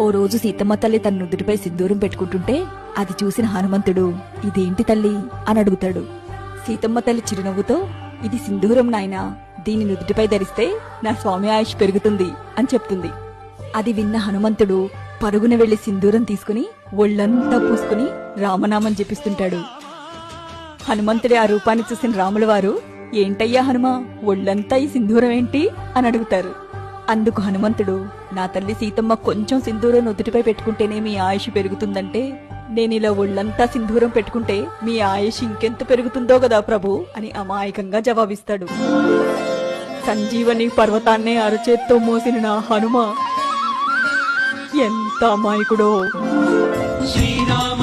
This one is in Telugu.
ఓ రోజు సీతమ్మ తల్లి తన నుదుటిపై సింధూరం పెట్టుకుంటుంటే అది చూసిన హనుమంతుడు ఇదేంటి తల్లి? అని అడుగుతాడు. సీతమ్మ తల్లి చిరునవ్వుతో ఇది సింధూరం నాయనా దీని నుదుటిపై ధరిస్తే నా స్వామి ఆయుష్ పెరుగుతుంది అని చెప్తుంది. అది విన్న హనుమంతుడు పరుగున వెళ్ళి సింధూరం తీసుకుని ఒళ్ళంతా పూసుకుని రామనామం జపిస్తుంటాడు. హనుమంతుడి ఆ రూపాన్ని చూసిన రాముల వారు ఏంటయ్యా హనుమ ఒళ్ళంతా ఈ సింధూరం ఏంటి? అని అడుగుతారు. అందుకు హనుమంతుడు నా తల్లి సీతమ్మ కొంచెం సింధూరం నుదుటిపై పెట్టుకుంటేనే మీ ఆయుష్ పెరుగుతుందంటే నేను ఇలా ఒళ్ళంతా సింధూరం పెట్టుకుంటే మీ ఆయుష్ ఇంకెంత పెరుగుతుందో కదా ప్రభు అని అమాయకంగా జవాబిస్తాడు. సంజీవని పర్వతాన్నే అరచేత్తో మోసిన నా హనుమ ఎంత అమాయకుడో. శ్రీరామ